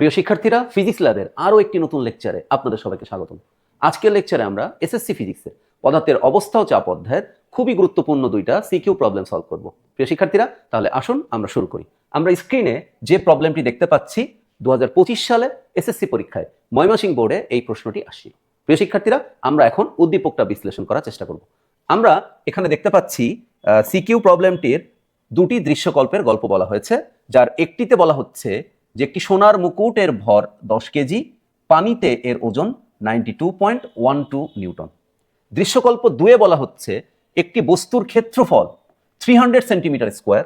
প্রিয় শিক্ষার্থীরা ফিজিক্স ল্যাবের আরও একটি নতুন লেকচারে আপনাদের সবাইকে স্বাগতম। আজকের লেকচারে আমরা এসএসসি ফিজিক্সের পদার্থের অবস্থা ও চাপ অধ্যায়ের খুবই গুরুত্বপূর্ণ দুইটা সিকিউ প্রবলেম সলভ করব। প্রিয় শিক্ষার্থীরা, তাহলে আসুন আমরা শুরু করি। আমরা স্ক্রিনে যে প্রবলেমটি দেখতে পাচ্ছি দু হাজার পঁচিশ সালে এসএসসি পরীক্ষায় ময়মনসিংহ বোর্ডে এই প্রশ্নটি আসছিল। প্রিয় শিক্ষার্থীরা, আমরা এখন উদ্দীপকটা বিশ্লেষণ করার চেষ্টা করব। আমরা এখানে দেখতে পাচ্ছি সিকিউ প্রবলেমটির দুটি দৃশ্যকল্পের গল্প বলা হয়েছে, যার একটিতে বলা হচ্ছে যে একটি সোনার মুকুটের ভর দশ কেজি, পানিতে এর ওজন ninety two point one two newton. দৃশ্যকল্প দুয়ে বলা হচ্ছে একটি বস্তুর ক্ষেত্রফল থ্রি হান্ড্রেড সেন্টিমিটার স্কোয়ার,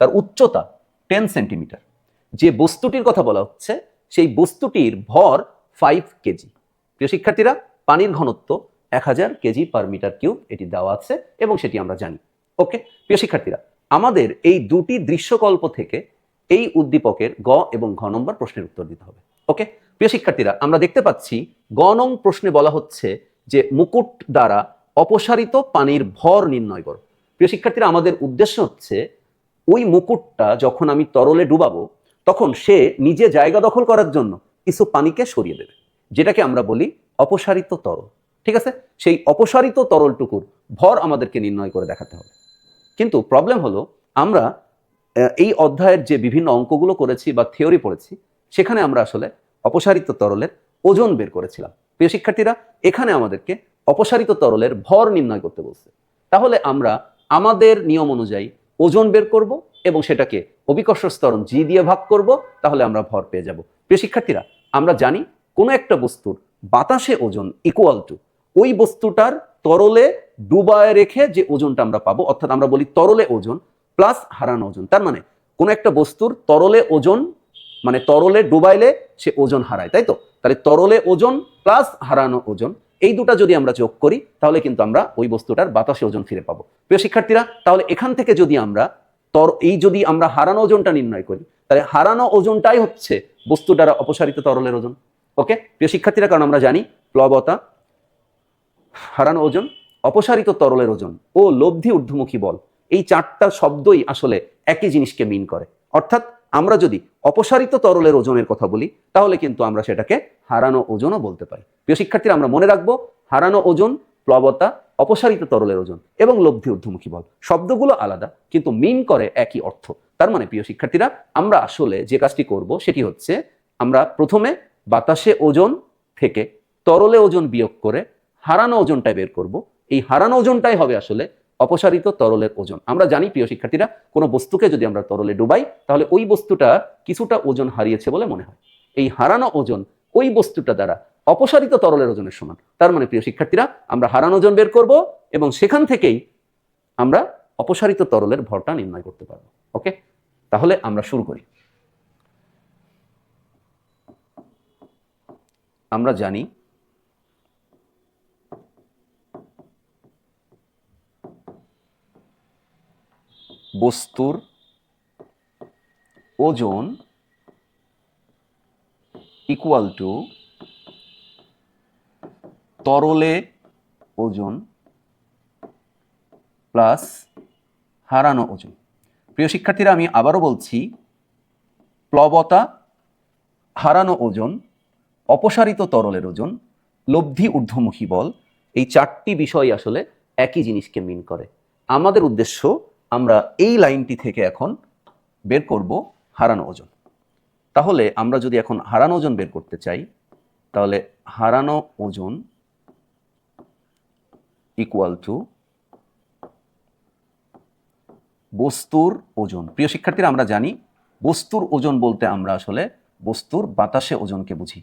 তার উচ্চতা টেন সেন্টিমিটার। যে বস্তুটির কথা বলা হচ্ছে, সেই বস্তুটির ভর ফাইভ কেজি। প্রিয় শিক্ষার্থীরা, পানির ঘনত্ব এক হাজার কেজি পার মিটার কিউব এটি দেওয়া আছে এবং সেটি আমরা জানি। ওকে প্রিয় শিক্ষার্থীরা, আমাদের এই দুটি দৃশ্যকল্প থেকে এই উদ্দীপকের গ এবং ঘ নম্বর প্রশ্নের উত্তর দিতে হবে। ওকে? প্রিয় শিক্ষার্থীরা, আমরা দেখতে পাচ্ছি গ নং প্রশ্নে বলা হচ্ছে যে মুকুট দ্বারা অপসারিত পানির ভর নির্ণয় করো। প্রিয় শিক্ষার্থীরা, আমাদের উদ্দেশ্য হচ্ছে ওই মুকুটটা যখন আমি তরলে ডুবাবো, তখন সে নিজে জায়গা দখল করার জন্য কিছু পানিকে সরিয়ে দেবে, যেটাকে আমরা বলি অপসারিত তরল। ঠিক আছে? সেই অপসারিত তরলটুকুর ভর আমাদেরকে নির্ণয় করে দেখাতে হবে। কিন্তু প্রবলেম হলো, আমরা এই অধ্যায়ের যে বিভিন্ন অঙ্কগুলো করেছি বা থিওরি পড়েছি, সেখানে আমরা আসলে অপসারিত তরলের ওজন বের করেছিলাম। প্রিয় শিক্ষার্থীরা, এখানে আমাদেরকে অপসারিত তরলের ভর নির্ণয় করতে বলছে। তাহলে আমরা আমাদের নিয়ম অনুযায়ী ওজন বের করব এবং সেটাকে অভিকর্ষ স্তরণ জি দিয়ে ভাগ করব, তাহলে আমরা ভর পেয়ে যাব। প্রিয় শিক্ষার্থীরা, আমরা জানি কোনো একটা বস্তুর বাতাসে ওজন ইকুয়াল টু ওই বস্তুটার তরলে ডুবায় রেখে যে ওজনটা আমরা পাবো, অর্থাৎ আমরা বলি তরলে ওজন প্লাস হারানো ওজন। তার মানে কোনো একটা বস্তুর তরলে ওজন মানে তরলে ডুবাইলে সে ওজন হারায়, তাই তো? তাহলে তরলে ওজন প্লাস হারানো ওজন, এই দুটা যদি আমরা যোগ করি, তাহলে কিন্তু আমরা ওই বস্তুটার বাতাসে ওজন ফিরে পাবো। প্রিয় শিক্ষার্থীরা, তাহলে এখান থেকে যদি আমরা তর, এই যদি আমরা হারানো ওজনটা নির্ণয় করি, তাহলে হারানো ওজনটাই হচ্ছে বস্তু দ্বারা অপসারিত তরলের ওজন। ওকে? প্রিয় শিক্ষার্থীরা, কারণ আমরা জানি, প্লবতা, হারানো ওজন, অপসারিত তরলের ওজন ও লব্ধি ঊর্ধ্বমুখী বল। এই চারটা শব্দই আসলে একই জিনিসকে মিন করে। অর্থাৎ আমরা যদি অপসারিত তরলের ওজনের কথা বলি, তাহলে কিন্তু আমরা সেটাকে হারানো ওজনও বলতে পারি। প্রিয় শিক্ষার্থীরা, আমরা মনে রাখব, হারানো ওজন, প্লবতা, অপসারিত তরলের ওজন এবং লব্ধি ঊর্ধ্বমুখী বল, শব্দগুলো আলাদা, কিন্তু মিন করে একই অর্থ। তার মানে প্রিয় শিক্ষার্থীরা, আমরা আসলে যে কাজটি করব সেটি হচ্ছে, আমরা প্রথমে বাতাসে ওজন থেকে তরলে ওজন বিয়োগ করে হারানো ওজনটাই বের করব। এই হারানো ওজনটাই হবে আসলে অপসারিত তরলের ওজন। আমরা জানি, প্রিয় শিক্ষার্থীরা, কোনো বস্তুকে যদি আমরা তরলে ডুবাই, তাহলে ওই বস্তুটা কিছুটা ওজন হারিয়েছে বলে মনে হয়। এই হারানো ওজন ওই বস্তুটা দ্বারা অপসারিত তরলের ওজনের সমান। তার মানে প্রিয় শিক্ষার্থীরা, আমরা হারানো ওজন বের করব এবং সেখান থেকেই আমরা অপসারিত তরলের ভরটা নির্ণয় করতে পারব। ওকে? তাহলে আমরা শুরু করি। আমরা জানি বস্তুর ওজন ইকুয়াল টু তরলে ওজন প্লাস হারানো ওজন। প্রিয় শিক্ষার্থীরা, আমি আবারও বলছি, প্লবতা, হারানো ওজন, অপসারিত তরলের ওজন, লব্ধি ঊর্ধ্বমুখী বল, এই চারটি বিষয় আসলে একই জিনিসকে মিন করে। আমাদের উদ্দেশ্য আমরা এই লাইনটি থেকে এখন বের করব হারানো ওজন। তাহলে আমরা যদি এখন হারানো ওজন বের করতে চাই, তাহলে হারানো ওজন ইকুয়াল টু বস্তুর ওজন। প্রিয় শিক্ষার্থীরা, আমরা জানি বস্তুর ওজন বলতে আমরা আসলে বস্তুর বাতাসে ওজনকে বুঝি।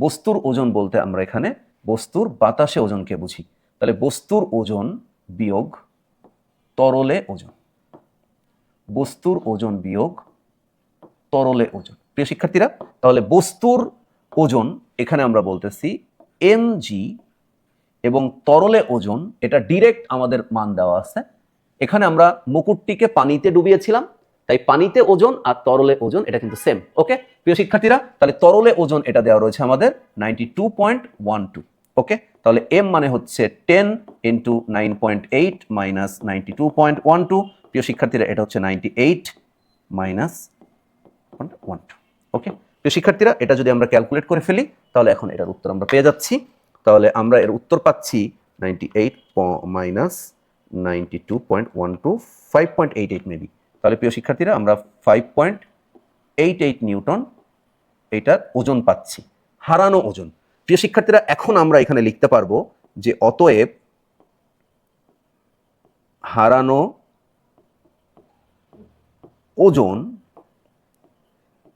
বস্তুর ওজন বলতে আমরা এখানে বস্তুর বাতাসে ওজনকে বুঝি। তাহলে বস্তুর ওজন বিয়োগ তরলে ওজন। বস্তুর ওজন বিয়োগ তরলে ওজন। প্রিয় শিক্ষার্থীরা, তাহলে বস্তুর ওজন এখানে আমরা বলতেছি এম জি এবং তরলে ওজন, এটা ডিরেক্ট আমাদের মান দেওয়া আছে। এখানে আমরা মুকুটটিকে পানিতে ডুবিয়েছিলাম, তাই পানিতে ওজন আর তরলে ওজন, এটা কিন্তু সেম ওকে প্রিয় শিক্ষার্থীরা, তাহলে তরলে ওজন এটা দেওয়া রয়েছে আমাদের ninety two point one two okay তাহলে এম মানে হচ্ছে ten into nine point eight minus ninety two point one two প্রিয় শিক্ষার্থীরা, এটা হচ্ছে ninety eight minus one two okay প্রিয় শিক্ষার্থীরা, এটা যদি আমরা ক্যালকুলেট করে ফেলি, তাহলে এখন এটার উত্তর আমরা পেয়ে যাচ্ছি। তাহলে আমরা এর উত্তর পাচ্ছি ninety eight minus ninety two point one two five point eight eight maybe তাহলে প্রিয় শিক্ষার্থীরা, আমরা five point eight eight newton এইটার ওজন পাচ্ছি, হারানো ওজন। প্রিয় শিক্ষার্থীরা, এখন আমরা এখানে লিখতে পারব যে অতএব হারানো ওজন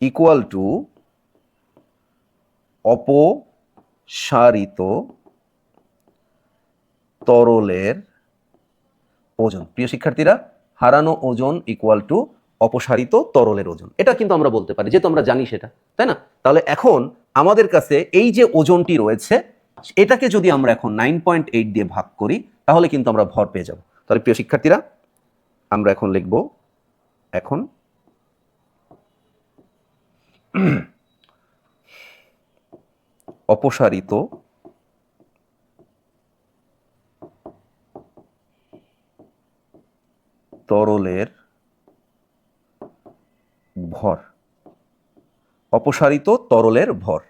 ইকুয়াল টু অপসারিত তরলের ওজন। প্রিয় শিক্ষার্থীরা, হারানো ওজন ইকুয়াল টু অপসারিত তরলের ওজন। এটা কিন্তু আমরা বলতে পারি, যেহেতু আমরা জানি সেটা, তাই না? তাহলে এখন আমাদের কাছে এই যে ওজনটি রয়েছে, এটাকে যদি আমরা এখন নাইন পয়েন্ট এইট দিয়ে ভাগ করি, তাহলে কিন্তু আমরা ভর পেয়ে যাব। তাহলে প্রিয় শিক্ষার্থীরা, আমরা এখন লিখব এখন। অপসারিত। তরলের ভর। অপসারিত তরলের ভর।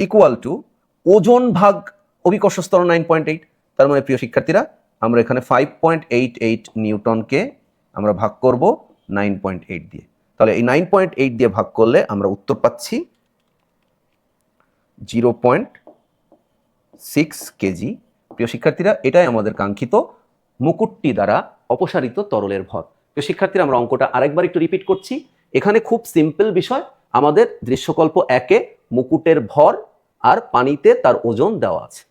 ইকুয়াল টু ওজন ভাগ অভিকর্ষ স্তর নাইন পয়েন্ট এইট তার মানে প্রিয় শিক্ষার্থীরা, আমরা এখানে ফাইভ পয়েন্ট এইট এইট নিউটনকে আমরা ভাগ করব নাইন পয়েন্ট এইট দিয়ে। তাহলে এই নাইন পয়েন্ট এইট দিয়ে ভাগ করলে আমরা উত্তর পাচ্ছি জিরো পয়েন্ট সিক্স কেজি। প্রিয় শিক্ষার্থীরা, এটাই আমাদের কাঙ্ক্ষিত মুকুটটি দ্বারা অপসারিত তরলের ভর। প্রিয় শিক্ষার্থীরা, আমরা অঙ্কটা আরেকবার একটু রিপিট করছি। এখানে খুব সিম্পল বিষয়, আমাদের দৃশ্যকল্প একে মুকুটের ভর আর পানিতে তার ওজন দেওয়া আছে।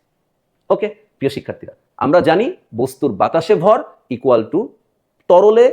ওকে প্রিয় শিক্ষার্থীরা, আমরা জানি বস্তুর বাতাসে ভর ইকুয়াল টু তরলে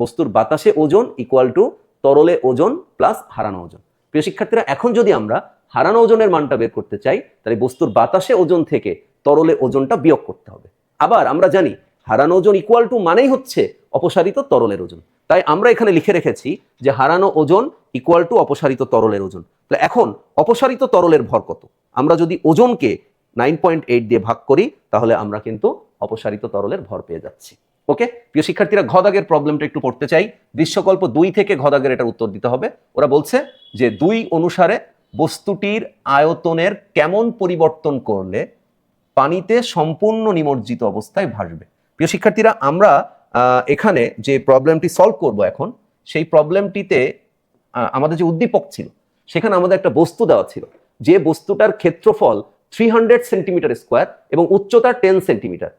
বস্তুর বাতাসে ওজন ইকুয়াল টু তরলে ওজন প্লাস হারানো ওজন। প্রিয় শিক্ষার্থীরা, এখন যদি আমরা হারানো ওজনের মানটা বের করতে চাই, তাহলে বস্তুর বাতাসে ওজন থেকে তরলে ওজনটা বিয়োগ করতে হবে। আবার আমরা জানি, হারানো ওজন ইকুয়াল টু মানেই হচ্ছে অপসারিত তরলের ওজন। তাই আমরা এখানে লিখে রেখেছি যে হারানো ওজন ইকুয়াল টু অপসারিত তরলের ওজন। তাহলে এখন অপসারিত তরলের ভর কত? আমরা যদি ওজনকে নাইন পয়েন্ট এইট দিয়ে ভাগ করি, তাহলে আমরা কিন্তু অপসারিত তরলের ভর পেয়ে যাচ্ছি। ওকে প্রিয় শিক্ষার্থীরা, ঘদাগের প্রবলেমটা একটু পড়তে চাই। দৃশ্যকল্প দুই থেকে ঘদাগের এটার উত্তর দিতে হবে। ওরা বলছে যে দুই অনুসারে বস্তুটির আয়তনের কেমন পরিবর্তন করলে পানিতে সম্পূর্ণ নিমজ্জিত অবস্থায় ভাসবে। প্রিয় শিক্ষার্থীরা, আমরা এখানে যে প্রবলেমটি সলভ করব এখন, সেই প্রবলেমটিতে আমাদের যে উদ্দীপক ছিল, সেখানে আমাদের একটা বস্তু দেওয়া ছিল। যে বস্তুটার ক্ষেত্রফল থ্রি হান্ড্রেড সেন্টিমিটার স্কোয়ার এবং উচ্চতা টেন সেন্টিমিটার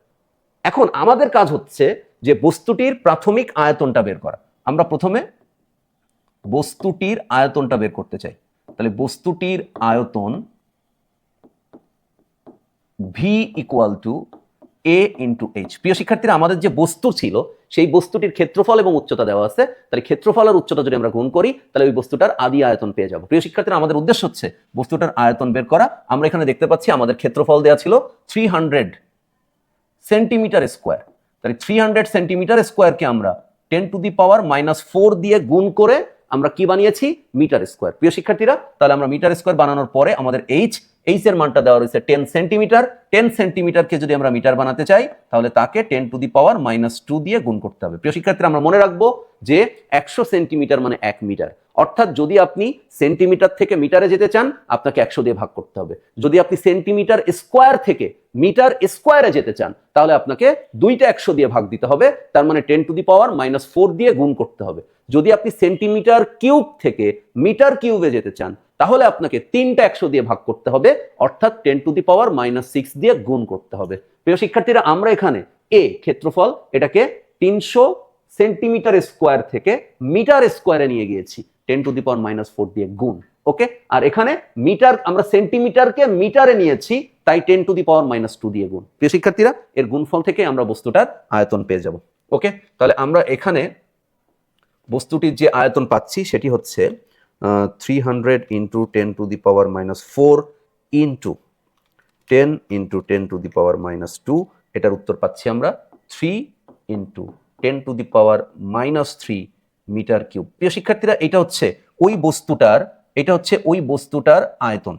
এখন আমাদের কাজ হচ্ছে যে বস্তুটির প্রাথমিক আয়তনটা বের করা। আমরা প্রথমে বস্তুটির আয়তনটা বের করতে চাই। তাহলে বস্তুটির আয়তন V equal to A into H প্রিয় শিক্ষার্থীরা, আমাদের যে বস্তু ছিল, সেই বস্তুটির ক্ষেত্রফল এবং উচ্চতা দেওয়া আছে। তাহলে ক্ষেত্রফল আর উচ্চতা যদি আমরা গুণ করি, তাহলে ওই বস্তুটার আদি আয়তন পেয়ে যাব। প্রিয় শিক্ষার্থীরা, আমাদের উদ্দেশ্য হচ্ছে বস্তুটার আয়তন বের করা। আমরা এখানে দেখতে পাচ্ছি আমাদের ক্ষেত্রফল দেওয়া ছিল থ্রি হান্ড্রেড সেন্টিমিটার স্কোয়ার। তাহলে থ্রি হান্ড্রেড সেন্টিমিটার স্কোয়ারকে আমরা ten to the power minus four দিয়ে গুণ করে আমরা কি বানিয়েছি? Metre square. প্রিয় শিক্ষার্থীরা, তাহলে আমরা মিটার স্কোয়ার বানানোর পরে আমাদের এইচ এইচ এর মানটা দেওয়া রয়েছে টেন সেন্টিমিটার টেন সেন্টিমিটারকে যদি আমরা মিটার বানাতে চাই, তাহলে তাকে ten to the power minus two দিয়ে গুণ করতে হবে। প্রিয় শিক্ষার্থীরা, আমরা মনে রাখব যে একশো সেন্টিমিটার মানে এক মিটার। অর্থাৎ যদি আপনি সেন্টিমিটার থেকে মিটারে যেতে চান, আপনাকে একশো দিয়ে ভাগ করতে হবে। যদি আপনি সেন্টিমিটার স্কোয়ার থেকে মিটার স্কোয়ারে যেতে চান, তাহলে আপনাকে দুইটা একশো দিয়ে ভাগ দিতে হবে। তার মানে ten to the power minus four দিয়ে গুণ করতে হবে। যদি আপনি সেন্টিমিটার কিউব থেকে মিটার কিউবে যেতে চান তাহলে আপনাকে তিনটা একশো দিয়ে ভাগ করতে হবে, অর্থাৎ ten to the power minus six দিয়ে গুণ করতে হবে। প্রিয় শিক্ষার্থীরা, আমরা এখানে এ ক্ষেত্রফল, এটাকে তিনশো সেন্টিমিটার স্কোয়ার থেকে মিটার স্কোয়ারে নিয়ে গিয়েছি ten to the power minus four দিয়ে গুণ, ওকে? আর এখানে মিটার, আমরা সেন্টিমিটারকে মিটারে নিয়েছি, তাই ten to the power minus two দিয়ে গুণ। প্রিয় শিক্ষার্থীরা, এর গুণফল থেকে আমরা বস্তুটার আয়তন পেয়ে যাব, ওকে? তাহলে আমরা এখানে বস্তুটির যে আয়তন পাচ্ছি, সেটি হচ্ছে three hundred into ten to the power minus four into ten into ten to the power minus two এটার উত্তর পাচ্ছি আমরা three into ten to the power minus three metre cube প্রিয় শিক্ষার্থীরা, এটা হচ্ছে ওই বস্তুটার, এটা হচ্ছে ওই বস্তুটার আয়তন।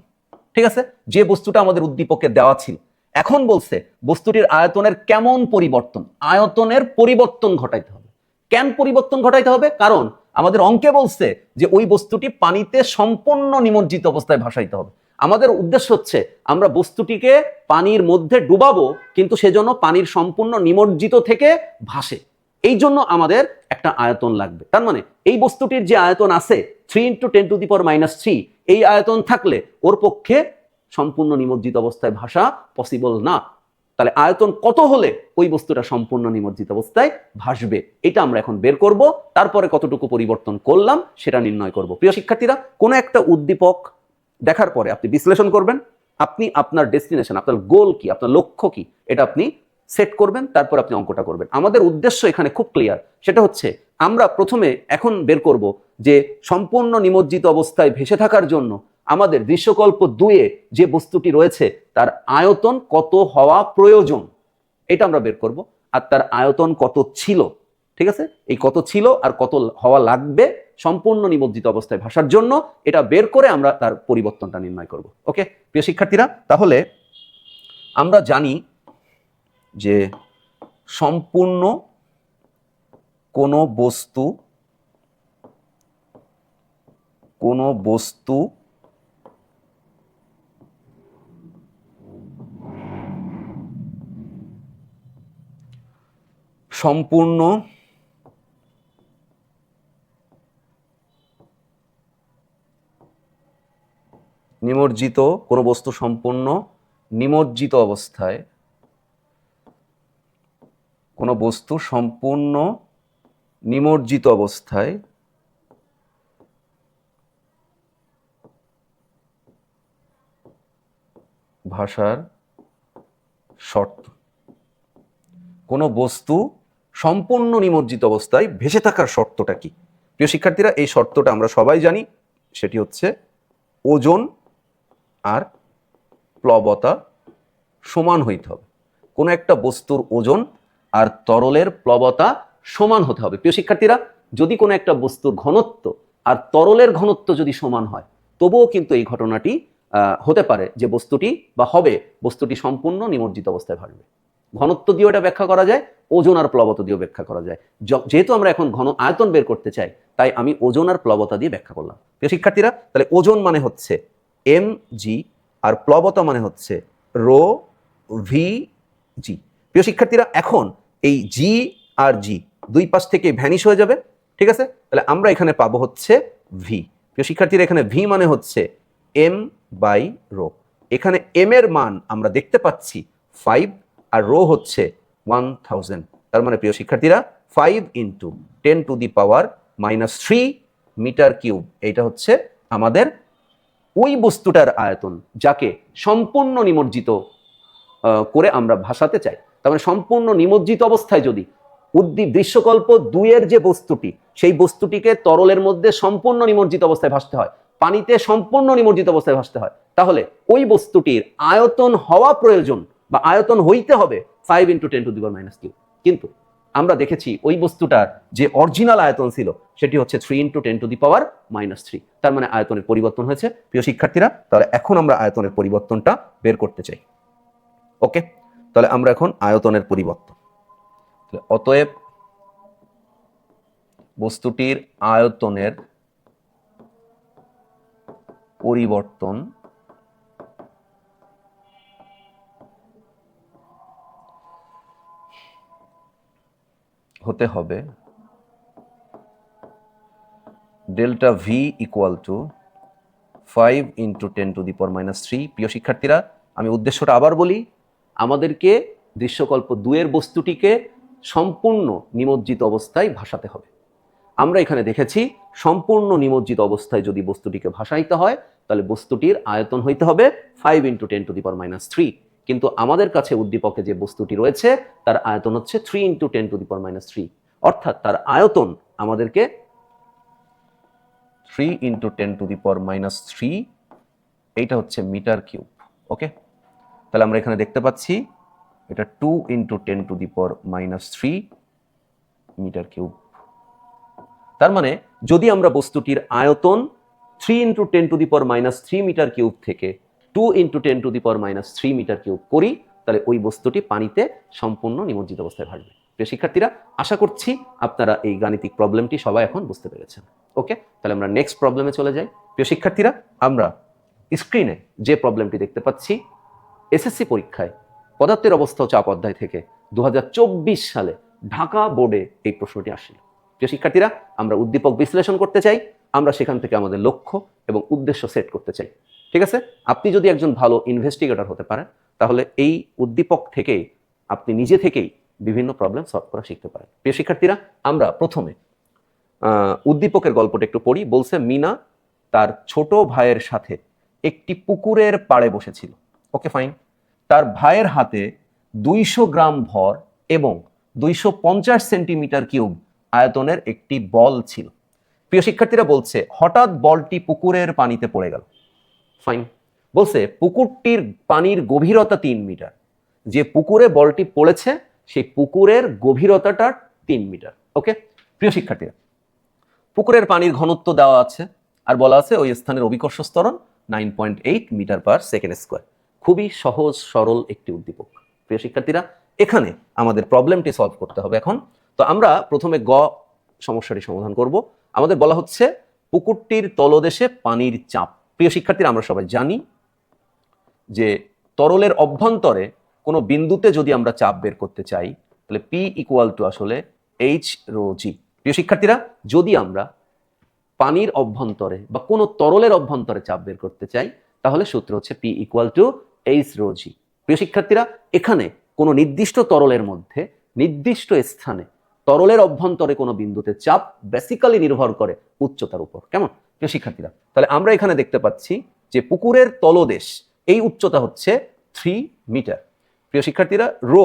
ঠিক আছে? যে বস্তুটা আমাদের উদ্দীপকে দেওয়া ছিল। এখন বলছে বস্তুটির আয়তনের কেমন পরিবর্তন? আয়তনের পরিবর্তন ঘটাইতে হবে। কেন পরিবর্তন ঘটাইতে হবে? কারণ আমাদের অঙ্কে বলছে যে ওই বস্তুটি পানিতে সম্পূর্ণ নিমজ্জিত অবস্থায় ভাসাইতে হবে। আমাদের উদ্দেশ্য হচ্ছে আমরা বস্তুটিকে পানির মধ্যে ডুবাবো, কিন্তু সেজন্য পানির সম্পূর্ণ নিমজ্জিত থেকে ভাসে। এই জন্য আমাদের একটা আয়তন লাগবে। তার মানে এই বস্তুটির যে আয়তন আছে three into ten to the power minus three এই আয়তন থাকলে ওর পক্ষে সম্পূর্ণ নিমজ্জিত অবস্থায় ভাসা পসিবল না। তাহলে আয়তন কত হলে ওই বস্তুটা সম্পূর্ণ নিমজ্জিত অবস্থায় ভাসবে? এটা আমরা এখন বের করব। তারপরে কতটুকু পরিবর্তন করলাম সেটা নির্ণয় করব। প্রিয় শিক্ষার্থীরা, কোনো একটা উদ্দীপক দেখার পরে আপনি বিশ্লেষণ করবেন। আপনি আপনার ডেস্টিনেশন আপনার গোল কি, আপনার লক্ষ্য কি, এটা আপনি সেট করবেন, তারপর আপনি অঙ্কটা করবেন। আমাদের উদ্দেশ্য এখানে খুব ক্লিয়ার সেটা হচ্ছে, আমরা প্রথমে এখন বের করব যে সম্পূর্ণ নিমজ্জিত অবস্থায় ভেসে থাকার জন্য আমাদের দৃশ্যকল্প দুয়ে যে বস্তুটি রয়েছে, তার আয়তন কত হওয়া প্রয়োজন, এটা আমরা বের করব। আর তার আয়তন কত ছিল, ঠিক আছে? এই কত ছিল আর কত হওয়া লাগবে সম্পূর্ণ নিমজ্জিত অবস্থায় ভাষার জন্য, এটা বের করে আমরা তার পরিবর্তনটা নির্ণয় করব। ওকে? প্রিয় শিক্ষার্থীরা, তাহলে আমরা জানি যে সম্পূর্ণ কোনো বস্তু কোনো বস্তু সম্পূর্ণ নিমজ্জিত, কোনো বস্তু সম্পূর্ণ নিমজ্জিত অবস্থায়, কোনো বস্তু সম্পূর্ণ নিমজ্জিত অবস্থায় ভাষার শর্ত। কোনো বস্তু সম্পূর্ণ নিমজ্জিত অবস্থায় ভেসে থাকার শর্তটা কি? প্রিয় শিক্ষার্থীরা, এই শর্তটা আমরা সবাই জানি। সেটি হচ্ছে ওজন আর প্লবতা সমান হইতে হবে। কোনো একটা বস্তুর ওজন আর তরলের প্লবতা সমান হতে হবে। প্রিয় শিক্ষার্থীরা, যদি কোনো একটা বস্তুর ঘনত্ব আর তরলের ঘনত্ব যদি সমান হয়, তবুও কিন্তু এই ঘটনাটি হতে পারে যে বস্তুটি বা হবে বস্তুটি সম্পূর্ণ নিমজ্জিত অবস্থায় ভাসবে। ঘনত্ব দিয়ে এটা ব্যাখ্যা করা যায়। ওজন আর প্লবতা দিয়েও ব্যাখ্যা করা যায়। যেহেতু আমরা এখন ঘন আয়তন বের করতে চাই, তাই আমি ওজন আর প্লবতা দিয়ে ব্যাখ্যা করলাম। প্রিয় শিক্ষার্থীরা, তাহলে ওজন মানে হচ্ছে এম জি আর প্লবতা মানে হচ্ছে রো ভি জি প্রিয় শিক্ষার্থীরা, এখন এই জি আর জি দুই পাশ থেকে ভ্যানিশ হয়ে যাবে, ঠিক আছে? তাহলে আমরা এখানে পাবো হচ্ছে ভি প্রিয় শিক্ষার্থীরা, এখানে ভি মানে হচ্ছে এম বাই রো এখানে এম এর মান আমরা দেখতে পাচ্ছি ফাইভ আর রো হচ্ছে ওয়ান থাউজেন্ড তার মানে প্রিয় শিক্ষার্থীরা five into ten to the power minus three metre cube এইটা হচ্ছে আমাদের ওই বস্তুটার আয়তন যাকে সম্পূর্ণ নিমজ্জিত করে আমরা ভাসাতে চাই। তার মানে সম্পূর্ণ নিমজ্জিত অবস্থায় যদি উদ্দীপ দৃশ্যকল্প দুইয়ের যে বস্তুটি, সেই বস্তুটিকে তরলের মধ্যে সম্পূর্ণ নিমজ্জিত অবস্থায় ভাসতে হয়, পানিতে সম্পূর্ণ নিমজ্জিত অবস্থায় ভাসতে হয়, তাহলে ওই বস্তুটির আয়তন হওয়া প্রয়োজন বা আয়তন হইতে হবে five into ten to the minus Q কিন্তু আমরা দেখেছি ওই বস্তুটার যে অরিজিনাল আয়তন ছিল, সেটি হচ্ছে three into ten to the power minus three তার মানে আয়তনের পরিবর্তন হয়েছে। প্রিয় শিক্ষার্থীরা, তাহলে এখন আমরা আয়তনের পরিবর্তনটা বের করতে চাই। ওকে? তাহলে আমরা এখন আয়তনের পরিবর্তন। অতএব বস্তুটির আয়তনের পরিবর্তন হতে হবে। Delta V equal to five into ten to the power minus three প্রিয় শিক্ষার্থীরা, আমি উদ্দেশ্যটা আবার বলি, আমাদেরকে দৃশ্যকল্প দুয়ের বস্তুটিকে সম্পূর্ণ নিমজ্জিত অবস্থায় ভাসাতে হবে। আমরা এখানে দেখেছি, সম্পূর্ণ নিমজ্জিত অবস্থায় যদি বস্তুটিকে ভাসাইতে হয়, তাহলে বস্তুটির আয়তন হইতে হবে five into ten to the power minus three কিন্তু আমাদের কাছে উদ্দীপকে যে বস্তুটি রয়েছে, তার আয়তন হচ্ছে three into ten to the power minus three অর্থাৎ তার আয়তন আমাদেরকে three into ten to the power minus three এইটা হচ্ছে মিটার কিউব ওকে তাহলে আমরা এখানে দেখতে পাচ্ছি, এটা two into ten to the power minus three metre cube. তার মানে যদি আমরা বস্তুটির আয়তন three into ten to the power minus three metre cube থেকে two into ten to the power minus three metre cube করি, তাহলে ওই বস্তুটি পানিতে সম্পূর্ণ নিমজ্জিত অবস্থায় ভাসবে। প্রিয় শিক্ষার্থীরা, আশা করছি আপনারা এই গাণিতিক প্রবলেমটি সবাই এখন বুঝতে পেরেছেন। ওকে তাহলে আমরা নেক্সট প্রবলেমে চলে যাই। প্রিয় শিক্ষার্থীরা, আমরা স্ক্রিনে যে প্রবলেমটি দেখতে পাচ্ছি এসএসসি পরীক্ষায় পদার্থের অবস্থা চাপ অধ্যায় থেকে দু হাজার চব্বিশ সালে ঢাকা বোর্ডে এই প্রশ্নটি আসছিল। প্রিয় শিক্ষার্থীরা, আমরা উদ্দীপক বিশ্লেষণ করতে চাই, আমরা সেখান থেকে আমাদের লক্ষ্য এবং উদ্দেশ্য সেট করতে চাই। ঠিক আছে? আপনি যদি একজন ভালো ইনভেস্টিগেটর হতে পারেন, তাহলে এই উদ্দীপক থেকেই, আপনি নিজে থেকেই বিভিন্ন প্রবলেম সলভ করা শিখতে পারেন। প্রিয় শিক্ষার্থীরা, আমরা প্রথমে উদ্দীপকের গল্পটা একটু পড়ি। বলছে, মিনা তার ছোট ভাইয়ের সাথে একটি পুকুরের পাড়ে বসেছিল। ওকে ফাইন তার ভাইয়ের হাতে দুইশো গ্রাম ভর এবং দুইশো পঞ্চাশ সেন্টিমিটার কিউব আয়তনের একটি বল ছিল। প্রিয় শিক্ষার্থীরা, বলছে, হঠাৎ বলটি পুকুরের পানিতে পড়ে গেল। ফাইন বলছে, পুকুরটির পানির গভীরতা তিন মিটার। যে পুকুরে বলটি পড়েছে, সেই পুকুরের গভীরতাটা তিন মিটার। ওকে প্রিয় শিক্ষার্থীরা, পুকুরের পানির ঘনত্ব দেওয়া আছে, আর বলা আছে ওই স্থানের অভিকর্ষ স্তরণ nine point eight metre per second square খুবই সহজ, সরল একটি উদ্দীপক। প্রিয় শিক্ষার্থীরা, এখানে আমাদের প্রবলেমটি সলভ করতে হবে এখন। তো আমরা প্রথমে গ সমস্যাটি সমাধান করব। আমাদের বলা হচ্ছে, পুকুরটির তলদেশে পানির চাপ প্রিয় শিক্ষার্থীরা, আমরা সবাই জানি যে তরলের অভ্যন্তরে কোনো বিন্দুতে যদি আমরা চাপ বের করতে চাই, তাহলে পি ইকুয়াল টু আসলে এইচ রো জি প্রিয় শিক্ষার্থীরা, যদি আমরা পানির অভ্যন্তরে বা কোনো তরলের অভ্যন্তরে চাপ বের করতে চাই, তাহলে সূত্র হচ্ছে P equal to H rho G প্রিয় শিক্ষার্থীরা, এখানে কোনো নির্দিষ্ট তরলের মধ্যে, নির্দিষ্ট স্থানে তরলের অভ্যন্তরে কোনো বিন্দুতে চাপ বেসিক্যালি নির্ভর করে উচ্চতার উপর। কেমন? প্রিয় শিক্ষার্থীরা, তাহলে আমরা এখানে দেখতে পাচ্ছি যে পুকুরের তলদেশ, এই উচ্চতা হচ্ছে থ্রি মিটার প্রিয় শিক্ষার্থীরা, রো,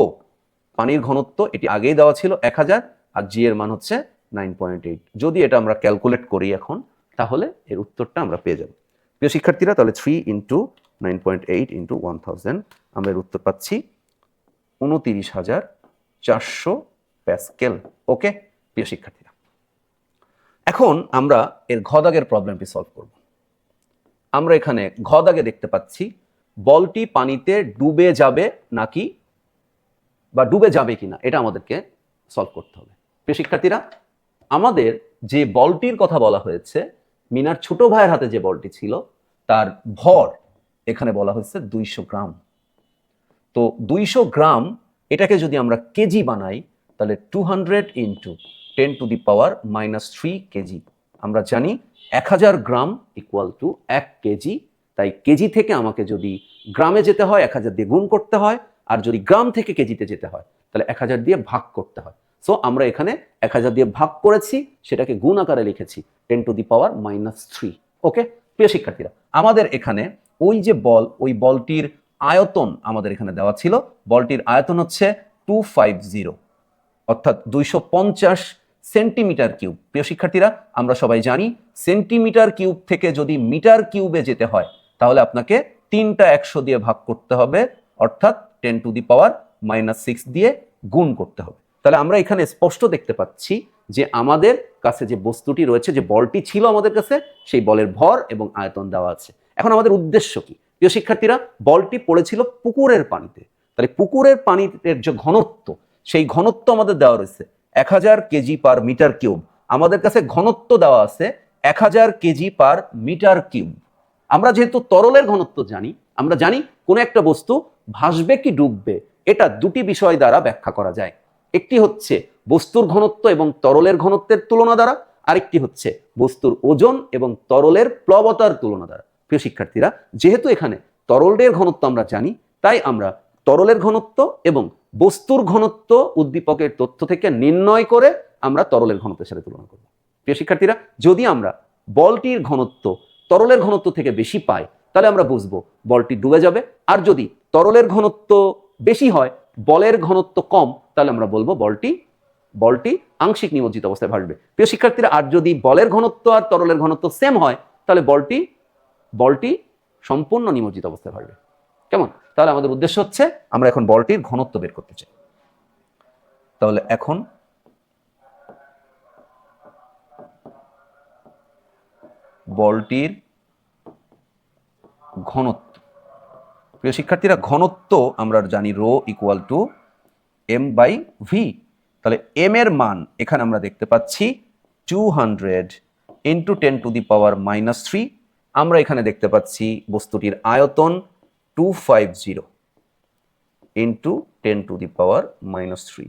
পানির ঘনত্ব, এটি আগেই দেওয়া ছিল এক হাজার, আর জি এর মান হচ্ছে নাইন পয়েন্ট এইট যদি এটা আমরা ক্যালকুলেট করি এখন, তাহলে এর উত্তরটা আমরা পেয়ে যাব। প্রিয় শিক্ষার্থীরা, তাহলে three into nine point eight into one thousand আমরা এর উত্তর পাচ্ছি উনতিরিশ হাজার চারশো প্যাসকেল। ওকে প্রিয় শিক্ষার্থীরা এখন আমরা এর ঘদাগের প্রবলেমটি সলভ করব। আমরা এখানে ঘদাগে দেখতে পাচ্ছি, বলটি পানিতে ডুবে যাবে নাকি বা ডুবে যাবে কিনা, এটা আমাদেরকে সলভ করতে হবে। প্রিয় শিক্ষার্থীরা, আমাদের যে বলটির কথা বলা হয়েছে, মিনার ছোট ভাইয়ের হাতে যে বলটি ছিল, তার ভর এখানে বলা হয়েছে দুইশো গ্রাম। তো দুইশো গ্রাম, এটাকে যদি আমরা কেজি বানাই, তাহলে two hundred into ten to the power minus three KG আমরা জানি এক হাজার গ্রাম ইকুয়াল টু এক কেজি তাই কেজি থেকে আমাকে যদি গ্রামে যেতে হয়, এক হাজার দিয়ে গুণ করতে হয়, আর যদি গ্রাম থেকে কেজিতে যেতে হয়, তাহলে এক হাজার দিয়ে ভাগ করতে হয়। সো আমরা এখানে এক হাজার দিয়ে ভাগ করেছি, সেটাকে গুণ আকারে লিখেছি ten to the power minus three okay প্রিয় শিক্ষার্থীরা, আমাদের এখানে ওই যে বল, ওই বলটির আয়তন আমাদের এখানে দেওয়া ছিল। বলটির আয়তন হচ্ছে টু ফাইভ জিরো অর্থাৎ দুইশো পঞ্চাশ সেন্টিমিটার কিউব। প্রিয় শিক্ষার্থীরা, আমরা সবাই জানি সেন্টিমিটার কিউব থেকে যদি মিটার কিউবে যেতে হয়, তাহলে আপনাকে তিনটা একশো দিয়ে ভাগ করতে হবে, অর্থাৎ ten to the power minus six দিয়ে গুণ করতে হবে। তাহলে আমরা এখানে স্পষ্ট দেখতে পাচ্ছি যে আমাদের কাছে যে বস্তুটি রয়েছে, যে বলটি ছিল আমাদের কাছে, সেই বলের ভর এবং আয়তন দেওয়া আছে। এখন আমাদের উদ্দেশ্য কি? প্রিয় শিক্ষার্থীরা, বলটি পড়েছিল পুকুরের পানিতে। তাহলে পুকুরের পানির যে ঘনত্ব, সেই ঘনত্ব আমাদের দেওয়া রয়েছে এক হাজার কেজি পার মিটার কিউব। আমাদের কাছে ঘনত্ব দেওয়া আছে এক হাজার কেজি পার মিটার কিউব। আমরা যেহেতু তরলের ঘনত্ব জানি, আমরা জানি কোন একটা বস্তু ভাসবে কি ডুববে, এটা দুটি বিষয় দ্বারা ব্যাখ্যা করা যায়। একটি হচ্ছে বস্তুর ঘনত্ব এবং তরলের ঘনত্বের তুলনা দ্বারা, আরেকটি হচ্ছে বস্তুর ওজন এবং তরলের প্লবতার তুলনা দ্বারা। প্রিয় শিক্ষার্থীরা, যেহেতু এখানে তরলের ঘনত্ব আমরা জানি, তাই আমরা তরলের ঘনত্ব এবং বস্তুর ঘনত্ব উদ্দীপকের তথ্য থেকে নির্ণয় করে আমরা তরলের ঘনত্বের সাথে তুলনা করব। প্রিয় শিক্ষার্থীরা, যদি আমরা বলটির ঘনত্ব তরলের ঘনত্ব থেকে বেশি পাই, তাহলে আমরা বুঝব বলটি ডুবে যাবে। আর যদি তরলের ঘনত্ব বেশি হয়, বলের ঘনত্ব কম, তাহলে আমরা বলব বলটি বলটি আংশিক নিমজ্জিত অবস্থায় ভাসবে। প্রিয় শিক্ষার্থীরা, আর যদি বলের ঘনত্ব আর তরলের ঘনত্ব সেম হয়, তাহলে বলটি বলটি সম্পূর্ণ নিমজ্জিত অবস্থায় ভাসবে। কেমন? তাহলে আমাদের উদ্দেশ্য হচ্ছে আমরা এখন বলটির ঘনত্ব বের করতে চাই। তাহলে এখন বলটির ঘনত্ব। প্রিয় শিক্ষার্থীরা, ঘনত্ব আমরা জানি rho equal to M by V তাহলে এম এর মান এখানে আমরা দেখতে পাচ্ছি two hundred into ten to the power minus three আমরা এখানে দেখতে পাচ্ছি বস্তুটির আয়তন two five zero into ten to the power minus three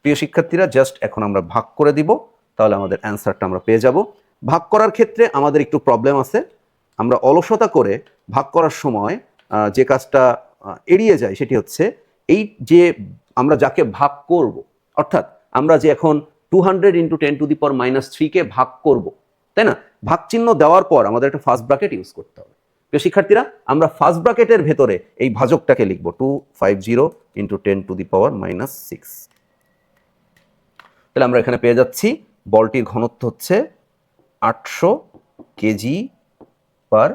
প্রিয় শিক্ষার্থীরা জাস্ট এখন আমরা ভাগ করে দিব, তাহলে আমাদের অ্যান্সারটা আমরা পেয়ে যাব। ভাগ করার ক্ষেত্রে আমাদের একটু প্রবলেম আছে। আমরা অলসতা করে ভাগ করার সময় যে কাজটা এড়িয়ে যায় সেটি হচ্ছে এই যে আমরা যাকে ভাগ করব, অর্থাৎ আমরা যে এখন two hundred into ten to the power minus থ্রিকে ভাগ করব, তাই না? ভাগ চিহ্ন দেওয়ার পর আমাদের একটা ফার্স্ট ব্র্যাকেট ইউজ করতে হবে। প্রিয় শিক্ষার্থীরা, আমরা ফার্স্ট ব্রাকেটের ভেতরে এই ভাজকটাকে লিখব two five zero into ten to the power minus six তাহলে আমরা এখানে পেয়ে যাচ্ছি, বলটির ঘনত্ব হচ্ছে আটশো কেজি পার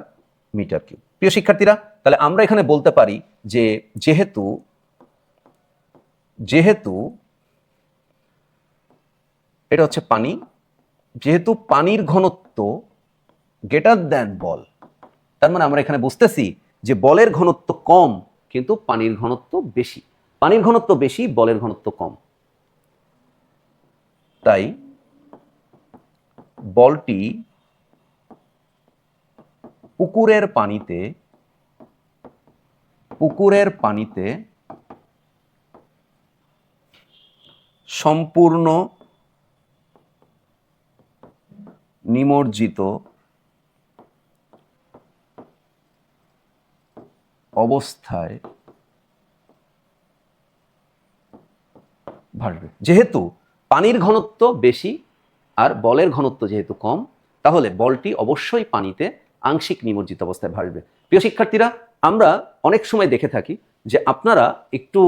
মিটার কিউব প্রিয় শিক্ষার্থীরা, তাহলে আমরা এখানে বলতে পারি যে যেহেতু যেহেতু এটা হচ্ছে পানি, যেহেতু পানির ঘনত্ব গ্রেটার দ্যান বল তার মানে আমরা এখানে বুঝতেছি যে বলের ঘনত্ব কম, কিন্তু পানির ঘনত্ব বেশি। পানির ঘনত্ব বেশি, বলের ঘনত্ব কম। তাই বলটি পুকুরের পানিতে পুকুরের পানিতে সম্পূর্ণ নিমজ্জিত অবস্থায় ভাসবে যেহেতু পানির ঘনত্ব বেশি আর বলের ঘনত্ব যেহেতু কম, তাহলে বলটি অবশ্যই পানিতে আংশিক নিমজ্জিত অবস্থায় ভাসবে প্রিয় শিক্ষার্থীরা, আমরা অনেক সময় দেখে থাকি যে আপনারা একটু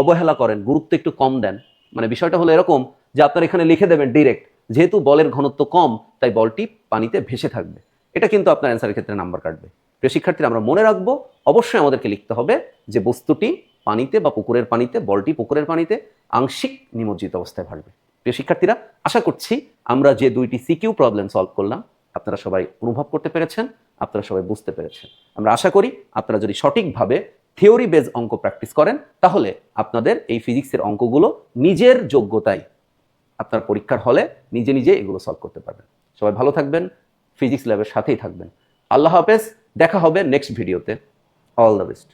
অবহেলা করেন, গুরুত্ব একটু কম দেন। মানে বিষয়টা হলো এরকম যে আপনারা এখানে লিখে দেবেন ডিরেক্ট যেহেতু বলের ঘনত্ব কম, তাই বলটি পানিতে ভেসে থাকবে। এটা কিন্তু আপনার অ্যান্সারের ক্ষেত্রে নাম্বার কাটবে। প্রিয় শিক্ষার্থীরা, আমরা মনে রাখব, অবশ্যই আমাদেরকে লিখতে হবে যে বস্তুটি পানিতে বা পুকুরের পানিতে, বলটি পুকুরের পানিতে আংশিক নিমজ্জিত অবস্থায় ভাসবে। প্রিয় শিক্ষার্থীরা, আশা করছি আমরা যে দুইটি সিকিউ প্রবলেম সলভ করলাম, আপনারা সবাই অনুভব করতে পেরেছেন, আপনারা সবাই বুঝতে পেরেছেন। আমরা আশা করি আপনারা যদি সঠিকভাবে থিওরি বেজ অঙ্ক প্র্যাকটিস করেন, তাহলে আপনাদের এই ফিজিক্সের অঙ্কগুলো নিজের যোগ্যতায় আপনার পরীক্ষার হলে নিজে নিজে এগুলো সলভ করতে পারবেন। সবাই ভালো থাকবেন ফিজিক্স ল্যাবের সাথেই থাকবেন। আল্লাহ হাফেজ। দেখা হবে নেক্সট ভিডিওতে অল দ্য বেস্ট